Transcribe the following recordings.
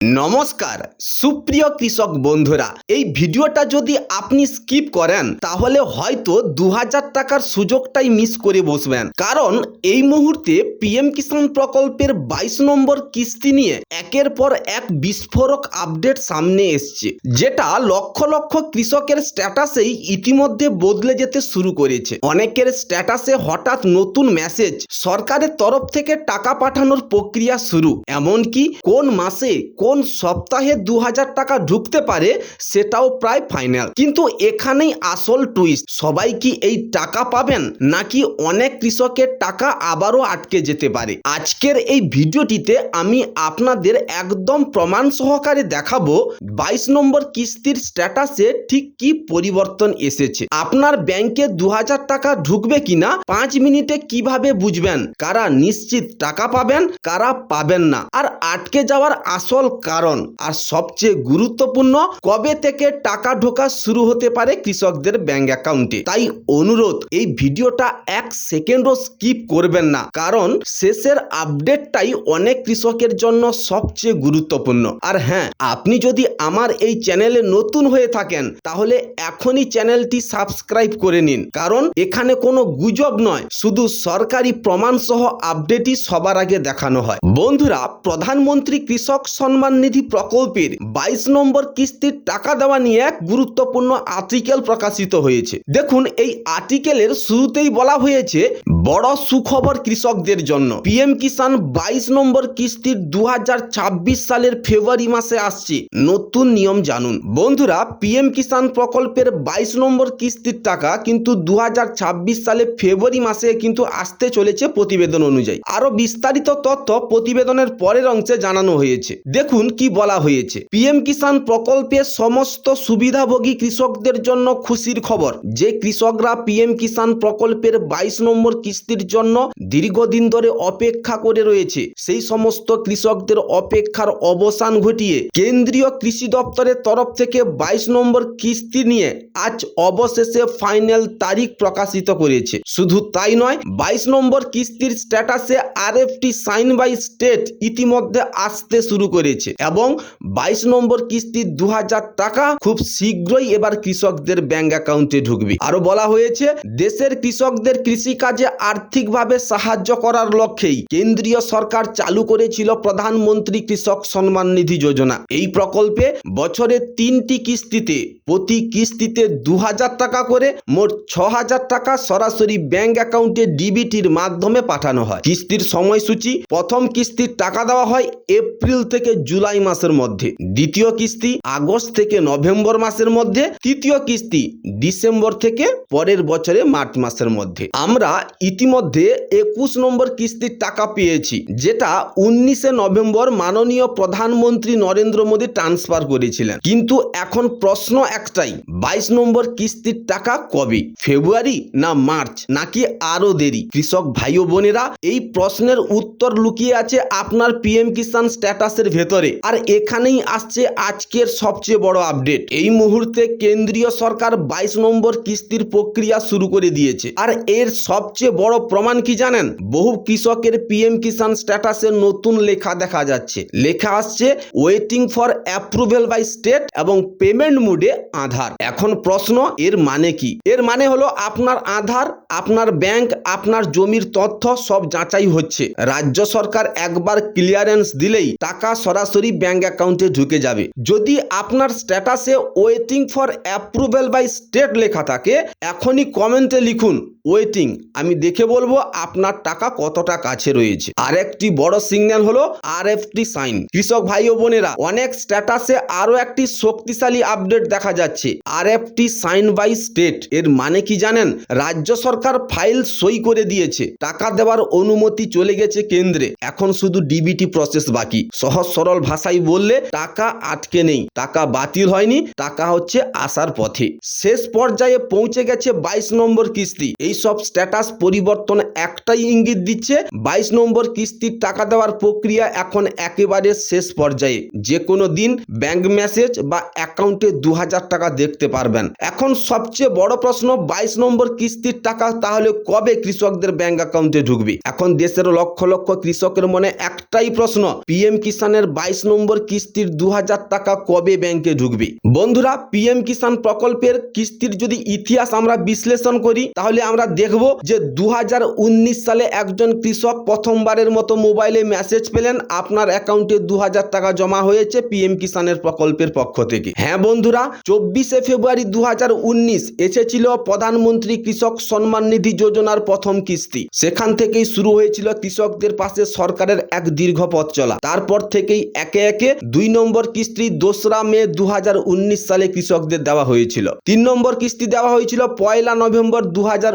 নমস্কার, সুপ্রিয় কৃষক বন্ধুরা। এই ভিডিওটা যদি আপনি স্কিপ করেন, তাহলে হয়তো দু হাজার টাকার সুযোগটাই মিস করে বসবেন। কারণ এই মুহূর্তে পিএম কিষাণ প্রকল্পের বাইশ নম্বর কিস্তি নিয়ে একের পর এক বিস্ফোরক আপডেট সামনে এসছে, যেটা লক্ষ লক্ষ কৃষকের স্ট্যাটাসেই ইতিমধ্যে বদলে যেতে শুরু করেছে। অনেকের স্ট্যাটাসে হঠাৎ নতুন মেসেজ সরকারের তরফ থেকে টাকা পাঠানোর প্রক্রিয়া শুরু। এমনকি কোন মাসে কোন সপ্তাহে দু হাজার টাকা ঢুকতে পারে সেটাও প্রায় ফাইনাল কিন্তু এখানেই আসল টুইস্ট সবাই কি এই টাকা পাবেন? নাকি অনেক কৃষকের টাকা আবারও আটকে যেতে পারে? আজকের এই ভিডিওটিতে আমি আপনাদের একদম প্রমাণ সহকারে দেখাবো বাইশ নম্বর কিস্তির স্ট্যাটাসে ঠিক কি পরিবর্তন এসেছে। আপনার ব্যাংকে দু হাজার টাকা ঢুকবে কিনা, পাঁচ মিনিটে কীভাবে বুঝবেন? কারা নিশ্চিত টাকা পাবেন, কারা পাবেন না? আর আটকে যাওয়ার আসল কারণ। আর সবচেয়ে গুরুত্বপূর্ণ, কবে থেকে টাকা ঢোকা শুরু হতে পারে কৃষকদের ব্যাংক অ্যাকাউন্টে? তাই অনুরোধ, এই ভিডিওটা এক সেকেন্ডও স্কিপ করবেন না। কারণ শেষের আপডেটটাই অনেক কৃষকের জন্য সবচেয়ে গুরুত্বপূর্ণ। আর হ্যাঁ আপনি যদি আমার এই চ্যানেলে নতুন হয়ে থাকেন, তাহলে এখনই চ্যানেলটি সাবস্ক্রাইব করে নিন। কারণ এখানে কোনো গুজব নয়, শুধু সরকারি প্রমাণ সহ আপডেটই সবার আগে দেখানো হয়। বন্ধুরা, প্রধানমন্ত্রী কৃষক সম্মান নিধি প্রকল্পের বাইশ নম্বর কিস্তির টাকা দেওয়া নিয়ে এক গুরুত্বপূর্ণ আর্টিকেল প্রকাশিত হয়েছে। দেখুন, এই আর্টিকেলের শুরুতেই বলা হয়েছে, বড় সুখবর কৃষকদের জন্য। পিএম কিষাণ বাইশ নম্বর কিস্তির দু হাজার ছাব্বিশ সালের ফেব্রুয়ারি মাসে আসছে। নতুন নিয়ম জানুন। বন্ধুরা, পিএম কিষাণ প্রকল্পের বাইশ নম্বর কিস্তির টাকা কিন্তু দু হাজার ছাব্বিশ সালে ফেব্রুয়ারি মাসে কিন্তু আসতে চলেছে প্রতিবেদন অনুযায়ী। আরও বিস্তারিত তথ্য প্রতিবেদনের পরের অংশে জানানো হয়েছে। দেখুন কি বলা হয়েছে। পিএম কিষাণ প্রকল্পে সমস্ত সুবিধাভোগী কৃষকদের জন্য খুশির খবর। যে কৃষকরা পিএম কিষাণ প্রকল্পের বাইশ নম্বর কিস্তির জন্য দীর্ঘদিন ধরে অপেক্ষা করে রয়েছে, সেই সমস্ত কৃষকদের অপেক্ষার অবসান ঘটিয়ে কেন্দ্রীয় কৃষি দপ্তরের তরফ থেকে বাইশ নম্বর কিস্তি নিয়ে আজ অবশেষে ফাইনাল তারিখ প্রকাশিত করেছে। শুধু তাই নয়, বাইশ নম্বর কিস্তির স্ট্যাটাসে আরএফটি সাইন বাই স্টেট ইতিমধ্যে আসতে শুরু করেছে। এবং বাইশ নম্বর কিস্তির দু হাজার টাকা খুব শীঘ্রই এবার কৃষকদের ব্যাংক অ্যাকাউন্টে ঢুকবে। আরও বলা হয়েছে, দেশের কৃষকদের কৃষিকাজে আর্থিকভাবে সাহায্য করার লক্ষ্যেই কেন্দ্রীয় সরকার চালু করেছিল প্রধানমন্ত্রী কৃষক সম্মান নিধি যোজনা। এই প্রকল্পে বছরে তিনটি কিস্তিতে, প্রতি কিস্তিতে দু হাজার টাকা করে মোট ছ টাকা সরাসরি ব্যাংক অ্যাকাউন্টে ডিবিটির মাধ্যমে পাঠানো হয়। কিস্তির সময়সূচি, প্রথম কিস্তির টাকা দেওয়া হয় এপ্রিল থেকে জুলাই মাসের মধ্যে, দ্বিতীয় কিস্তি আগস্ট থেকে নভেম্বর মাসের মধ্যে, তৃতীয় কিস্তি ডিসেম্বর থেকে পরের বছরে মার্চ মাসের মধ্যে। আমরা ইতিমধ্যে একুশ নম্বর কিস্তির টাকা পেয়েছি, যেটা উনিশে নভেম্বর মাননীয় প্রধানমন্ত্রী নরেন্দ্র মোদী ট্রান্সফার করেছিলেন। কিন্তু এখন প্রশ্ন একটাই, বাইশ নম্বর কিস্তির টাকা কবে? ফেব্রুয়ারি না মার্চ? নাকি আরও দেরি? কৃষক ভাই ও বোনেরা, এই প্রশ্নের উত্তর লুকিয়ে আছে আপনার পিএম কিষাণ স্ট্যাটাসের ভেতরে। আর এখানেই আসছে আজকের সবচেয়ে বড় আপডেট। এই মুহূর্তে কেন্দ্রীয় সরকার বাইশ নম্বর কিস্তির প্রক্রিয়া শুরু করে দিয়েছে। আর এর সবচেয়ে বড় প্রমাণ কি জানেন? বহু কৃষকের পিএম কিষাণ স্ট্যাটাসে নতুন লেখা দেখা যাচ্ছে। লেখা আসছে waiting for approval by state এবং পেমেন্ট মুডে আধার। এখন প্রশ্ন, এর মানে কি? এর মানে হলো আপনার আধার, আপনার ব্যাংক, আপনার জমির তথ্য সব যাচাই হচ্ছে। রাজ্য সরকার একবার ক্লিয়ারেন্স দিলেই টাকা সরাসরি ব্যাংক অ্যাকাউন্টে ঢুকে যাবে। যদি আপনার স্ট্যাটাসে waiting for approval by state লেখা থাকে, এখনই কমেন্টে লিখুন। ওয়েটিং আমি দেখে বলব আপনার টাকা কতটা কাছে রয়েছে। আর একটি বড় সিগন্যাল হলো আরএফটি সাইন কৃষক ভাই ও বোনেরা, অনেক স্ট্যাটাসে আরও একটি শক্তিশালী আপডেট দেখা যাচ্ছে। আরএফটি সাইন বাই স্টেট এর মানে কি জানেন? রাজ্য সরকার ফাইল সই করে দিয়েছে। টাকা দেওয়ার অনুমতি চলে গেছে কেন্দ্রে। এখন শুধু ডিবিটি প্রসেস বাকি। সহজ সরল ভাষায় বললে, টাকা আটকে নেই। টাকা বাতিল হয়নি, টাকা হচ্ছে আসার পথে। শেষ পর্যায়ে পৌঁছে গেছে বাইশ নম্বর কিস্তি। এই সব স্ট্যাটাস পরিবর্তন একটাই ইঙ্গিত দিচ্ছে, বাইশ নম্বর কিস্তির টাকা দেওয়ার প্রক্রিয়া এখন একেবারে শেষ পর্যায়ে। যে কোনো দিন ব্যাংক মেসেজ বা অ্যাকাউন্টে দু হাজার টাকা দেখতে পারবেন। এখন সবচেয়ে বড় প্রশ্ন, বাইশ নম্বর কিস্তির টাকা তাহলে কবে কৃষকদের ব্যাংক অ্যাকাউন্টে ঢুকবে? এখন দেশের লক্ষ লক্ষ কৃষকের মনে একটাই প্রশ্ন পিএম কিষানের বাইশ নম্বর কিস্তির দু হাজার টাকা কবে ব্যাংকে ঢুকবে? বন্ধুরা পিএম কিষাণ প্রকল্পের কিস্তির যদি ইতিহাস আমরা বিশ্লেষণ করি, তাহলে আমরা দেখব যে দু হাজার উনিশ সালে একজন কৃষক প্রথমবারের মতো মোবাইলে মেসেজ পেলেন, আপনার অ্যাকাউন্টে দু হাজার টাকা জমা হয়েছে পিএম কিষাণের প্রকল্পের পক্ষ থেকে। হ্যাঁ বন্ধুরা, চব্বিশে ফেব্রুয়ারি দু এসেছিল প্রধানমন্ত্রী কৃষক সম্মান নিধি যোজনার প্রথম কিস্তি। সেখান থেকেই শুরু হয়েছিল কৃষকদের পাশে সরকারের এক দীর্ঘ পথ চলা। তারপর থেকেই একে একে দুই নম্বর কিস্তি দোসরা মে দু হাজার উনিশ সালে কৃষকদের দেওয়া হয়েছিল। তিন নম্বর কিস্তি দেওয়া হয়েছিল পয়লা নভেম্বর দু হাজার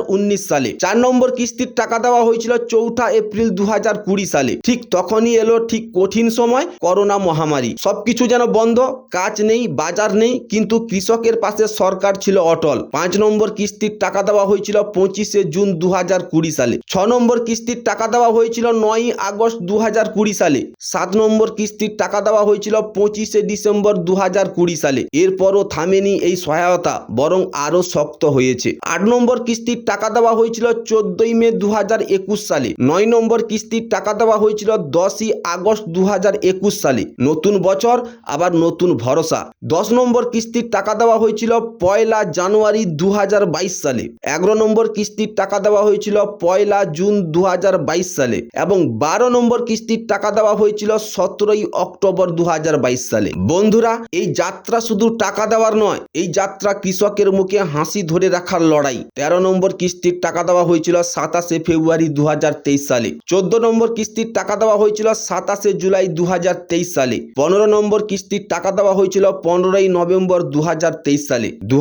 সালে। চার নম্বর কিস্তির টাকা দেওয়া হয়েছিল চৌঠা এপ্রিল দু হাজার কুড়ি সালে। ঠিক তখনই এলো ঠিক কঠিন সময় করোনা মহামারী। সবকিছু যেন বন্ধ, কাজ নেই, বাজার নেই, কিন্তু কৃষকের পাশে সরকার ছিল অটল। পাঁচ নম্বর কিস্তির টাকা দেওয়া হয়েছিল পঁচিশে জুন দু হাজার কুড়ি সালে। ছ নম্বর কিস্তির টাকা দেওয়া হয়েছিল নয়ই আগস্ট দু হাজার কুড়ি সালে। সাত নম্বর কিস্তির টাকা দেওয়া হয়েছিল পঁচিশে ডিসেম্বর দু হাজার কুড়ি সালে। এরপরও থামেনি এই সহায়তা, বরং আরও শক্ত হয়েছে। আট নম্বর কিস্তির টাকা দেওয়া হয়েছিল চোদ্দই মে দু হাজার একুশ সালে। নয় নম্বর কিস্তির টাকা দেওয়া হয়েছিল দশই আগস্ট দু সালে। নতুন বছর, আবার নতুন ভরসা। দশ নম্বর কিস্তির টাকা দেওয়া হয়েছিল পয়লা জানুয়ারি দু সালে। এগারো নম্বর কিস্তির টাকা দেওয়া হয়েছিল পয়লা জুন দু হাজার বাইশ সালে। এবং বারো নম্বর কিস্তির টাকা দেওয়া হয়েছিল সতেরোই অক্টোবর দু হাজার বাইশ সালে। বন্ধুরা, এই যাত্রা শুধু টাকা দেওয়ার নয়, এই যাত্রা কৃষকের মুখে হাসি ধরে রাখার লড়াই। তেরো নম্বর কিস্তির টাকা দেওয়া হয়েছিল সাতাশে ফেব্রুয়ারি দু হাজার তেইশ সালে। চোদ্দ নম্বর কিস্তির টাকা দেওয়া হয়েছিল সাতাশে জুলাই দুহাজার তেইশ সালে। পনেরো নম্বর কিস্তির টাকা দেওয়া হয়েছিল পনেরোই নভেম্বর দুহাজার তেইশ সালে। দু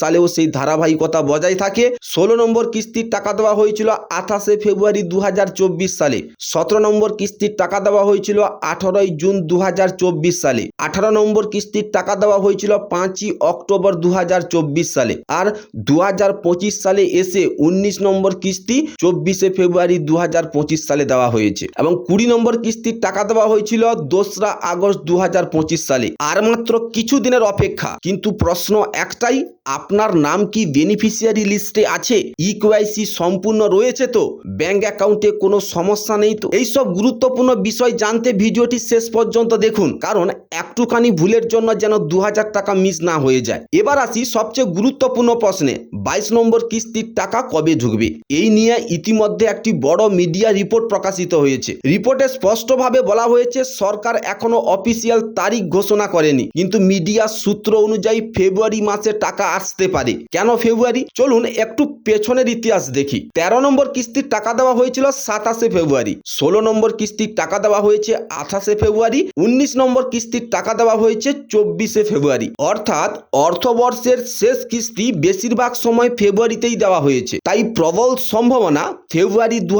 সালেও সেই ধারাবাহিকতা বজায় থাকে। ষোলো নম্বর কিস্তির টাকা দেওয়া হয়েছিল আঠাশে ফেব্রুয়ারি দু হাজার চব্বিশ সালে। সতেরো নম্বর কিস্তির টাকা দেওয়া হয়েছিল আঠারোই জুন দু হাজার চব্বিশ সালে। আঠারো নম্বর কিস্তির টাকা দেওয়া হয়েছিল পাঁচই অক্টোবর দু হাজার চব্বিশ সালে। আর দু হাজার পঁচিশ সালে এসে উনিশ নম্বর কিস্তি চব্বিশে ফেব্রুয়ারি দু হাজার পঁচিশ সালে দেওয়া হয়েছে এবং কুড়ি নম্বর কিস্তির টাকা দেওয়া হয়েছিল দোসরা আগস্ট দুহাজার পঁচিশ সালে। আর মাত্র কিছু দিনের অপেক্ষা। কিন্তু প্রশ্ন একটাই, আপনার নাম কি বেনিফিশিয়ারি লিস্টে আছে? ইকেওয়াইসি সম্পূর্ণ রয়েছে তো? ব্যাংক অ্যাকাউন্টে কোনো সমস্যা নেই তো? এইসব গুরুত্বপূর্ণ বিষয় জানতে ভিডিওটি শেষ পর্যন্ত দেখুন, কারণ একটুখানি ভুলের জন্য যেন দু হাজার টাকা মিস না হয়ে যায়। এবার আসি সবচেয়ে গুরুত্বপূর্ণ প্রশ্নে। বাইশ নম্বর কিস্তির টাকা কবে ঢুকবে? এই নিয়ে ইতিমধ্যে একটি বড় মিডিয়া রিপোর্ট প্রকাশিত হয়েছে। রিপোর্টে স্পষ্টভাবে বলা হয়েছে, সরকার এখনও অফিসিয়াল তারিখ ঘোষণা করেনি। কিন্তু মিডিয়া সূত্র অনুযায়ী ফেব্রুয়ারি মাসে টাকা আসতে পারে। কেন ফেব্রুয়ারি? চলুন একটু পেছনের ইতিহাস দেখি। তেরো নম্বর কিস্তির টাকা দেওয়া হয়েছিল সাতাশে ফেব্রুয়ারি। ষোলো নম্বর কিস্তির টাকা দেওয়া হয়েছে আঠাশে ফেব্রুয়ারি। উনিশ নম্বর কিস্তির টাকা দেওয়া হয়েছে চব্বিশে ফেব্রুয়ারি। অর্থাৎ অর্থবর্ষের শেষ কিস্তি বেশিরভাগ সময় ফেব্রুয়ারিতেই দেওয়া হয়েছে। তাই প্রবল সম্ভাবনা ফেব্রুয়ারি দু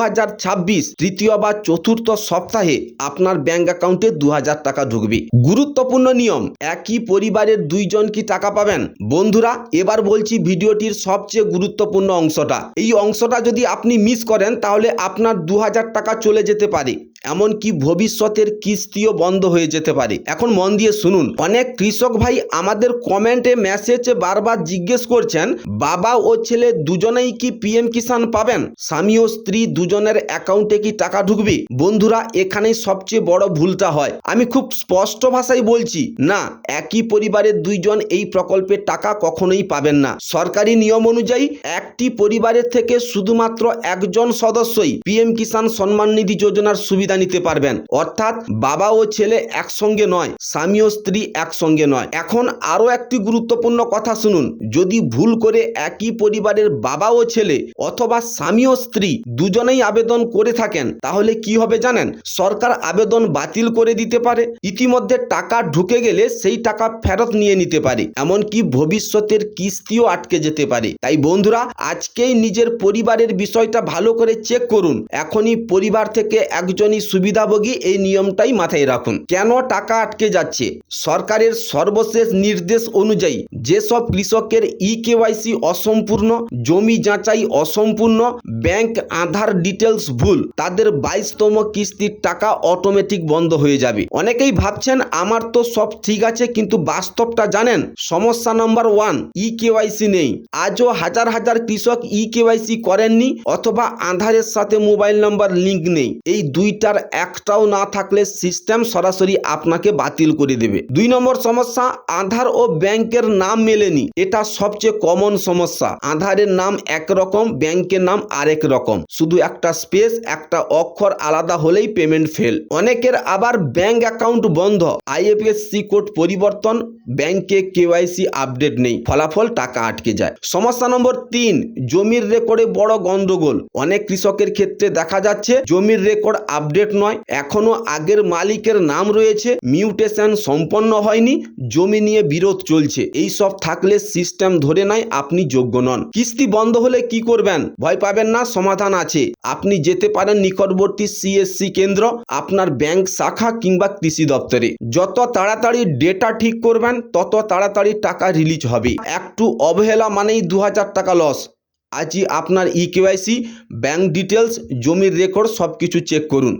তৃতীয় বা চতুর্থ সপ্তাহে আপনার ব্যাংক অ্যাকাউন্টে দু হাজার টাকা ঢুকবে। গুরুত্বপূর্ণ নিয়ম, একই পরিবারের দুইজন কি টাকা পাবেন? বন্ধুরা, এবার বলছি ভিডিওটির সবচেয়ে গুরুত্বপূর্ণ অংশটা। এই অংশটা যদি আপনি মিস করেন, তাহলে আপনার দু হাজার টাকা চলে যেতে পারে। এমনকি ভবিষ্যতের কিস্তিও বন্ধ হয়ে যেতে পারে? এখন মন দিয়ে শুনুন। অনেক কৃষক ভাই আমাদের কমেন্টে মেসেজে বারবার জিজ্ঞেস করছেন, বাবা ও ছেলে দুজনেই কি পিএম কিষাণ পাবেন? স্বামী ও স্ত্রী দুজনের অ্যাকাউন্টে কি টাকা ঢুকবে? বন্ধুরা, এখানেই সবচেয়ে বড় ভুলটা হয়। আমি খুব স্পষ্ট ভাষায় বলছি, না, একই পরিবারের দুইজন এই প্রকল্পের টাকা কখনোই পাবেন না। সরকারি নিয়ম অনুযায়ী, একটি পরিবারের থেকে শুধুমাত্র একজন সদস্যই পিএম কিষাণ সম্মান নিধি যোজনার সুবিধা নিতে পারবেন। অর্থাৎ বাবা ও ছেলে একসঙ্গে নয়, স্বামী ও স্ত্রী একসঙ্গে নয়। এখন আরও একটি গুরুত্বপূর্ণ কথা শুনুন। যদি ভুল করে একই পরিবারের বাবা ও ছেলে অথবা স্বামী ও স্ত্রী দুজনেই আবেদন করে থাকেন, তাহলে কি হবে জানেন? সরকার আবেদন বাতিল করে দিতে পারে, ইতিমধ্যে টাকা ঢুকে গেলে সেই টাকা ফেরত নিয়ে নিতে পারে। এমনকি ভবিষ্যতের কিস্তিও আটকে যেতে পারে। তাই বন্ধুরা, আজকেই নিজের পরিবারের বিষয়টা ভালো করে চেক করুন। এখনই পরিবার থেকে একজনই সুবিধাভোগী এই নিয়মটাই মাথায় রাখুন। কেন টাকা আটকে যাচ্ছে? সরকারের সর্বশেষ নির্দেশ অনুযায়ী যেসব কৃষকের ই কেওয়াইসি অসম্পূর্ণ, জমি যাচাই অসম্পূর্ণ, ব্যাংক আধার ডিটেলস ভুল, তাদের বাইশতম কিস্তির টাকা অটোমেটিক বন্ধ হয়ে যাবে। অনেকেই ভাবছেন, আমার তো সব ঠিক আছে, কিন্তু বাস্তবটা জানেন? সমস্যা নাম্বার ওয়ান ই কেওয়াইসি নেই। আজও হাজার হাজার কৃষক ই কেওয়াইসি করেননি, অথবা আধারের সাথে মোবাইল নাম্বার লিঙ্ক নেই। এই দুইটা সিগনেচার একটাও না থাকলে সিস্টেম সরাসরি আপনাকে বাতিল করে দেবে। দুই নম্বর সমস্যা, আধার ও ব্যাংকের নাম মেলেনি। এটা সবচেয়ে কমন সমস্যা। আধারের নাম একরকম, ব্যাংকের নাম আরেক রকম। শুধু একটা স্পেস একটা অক্ষর আলাদা হলেই পেমেন্ট ফেল অনেকের আবার ব্যাংক অ্যাকাউন্ট বন্ধ। আইএফএসসি কোড পরিবর্তন, ব্যাংকে কেওয়াইসি আপডেট নেই। ফলাফল টাকা আটকে যায়। সমস্যা নম্বর তিন, জমির রেকর্ডে বড় গন্ডগোল। অনেক কৃষকের ক্ষেত্রে দেখা যাচ্ছে, জমির রেকর্ড আপডেট নয়, এখনও আগের মালিকের নাম রয়েছে মিউটেশন সম্পন্ন হয়নি, জমি নিয়ে বিরোধ চলছে। এই সব থাকলে সিস্টেম ধরে নেয়, আপনি যোগ্য নন। কিস্তি বন্ধ হলে কি করবেন? ভয় পাবেন না, সমাধান আছে। আপনি যেতে পারেন নিকটবর্তী সিএসসি কেন্দ্র, আপনার ব্যাংক শাখা কিংবা কৃষি দপ্তরে। যত তাড়াতাড়ি ডেটা ঠিক করবেন, তত তাড়াতাড়ি টাকা রিলিজ হবে। একটু অবহেলা মানেই দু হাজার টাকা লস আজই আপনার ই কেওয়াইসি ব্যাংক ডিটেলস জমির রেকর্ড সব কিছু চেক করুন।